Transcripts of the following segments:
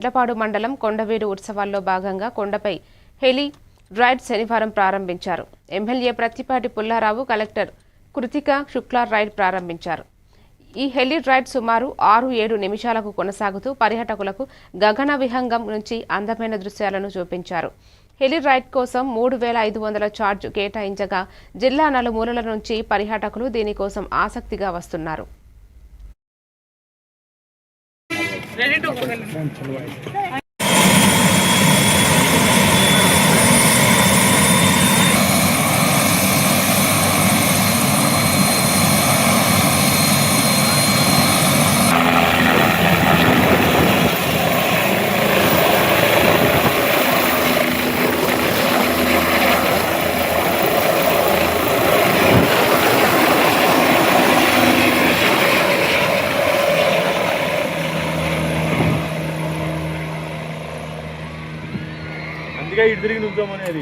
ఎడ్లపాడు మండలం కొండవీరు ఉత్సవాల్లో భాగంగా కొండపై హెలి రైడ్ శనివారం ప్రారంభించారు. MLA Prattipati Pullarao collector Krithika Shukla ride ప్రారంభించారు. ఈ హెలి రైడ్ సుమారు ఆరు ఏడు నిమిషాలకు కొనసాగుతూ పర్యాటకులకు గగన విహంగం నుంచి అందమైన దృశ్యాలను చూపించారు. హెలి రైడ్ కోసం మూడు వేల ఐదు వందల ఛార్జ్ కేటాయించగా జిల్లా నలుమూలల నుంచి పర్యాటకులు దీనికోసం ఆసక్తిగా వస్తున్నారు. ready to go. అందుకే ఇటు తిరిగి నుంచోమని అది.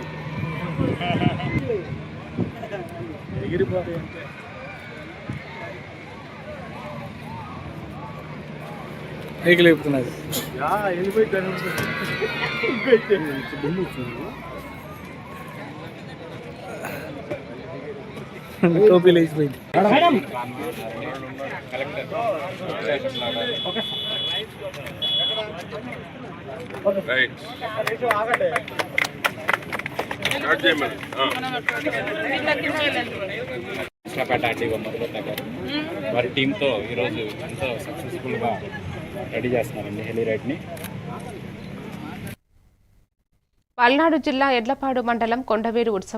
ఎగిరిపోతాయి అంతే. పైకి లేపుతున్నది యా వెళ్ళిపోయి టోపీ లేచిపోయింది. కృష్ణపేట ఆర్టీఓ వారి టీంతో ఈరోజు ఎంతో సక్సెస్ఫుల్గా రెడీ చేస్తున్నారండి హెలీ రైడ్ని పల్నాడు జిల్లా ఎడ్లపాడు మండలం కొండవీరు ఉత్సవం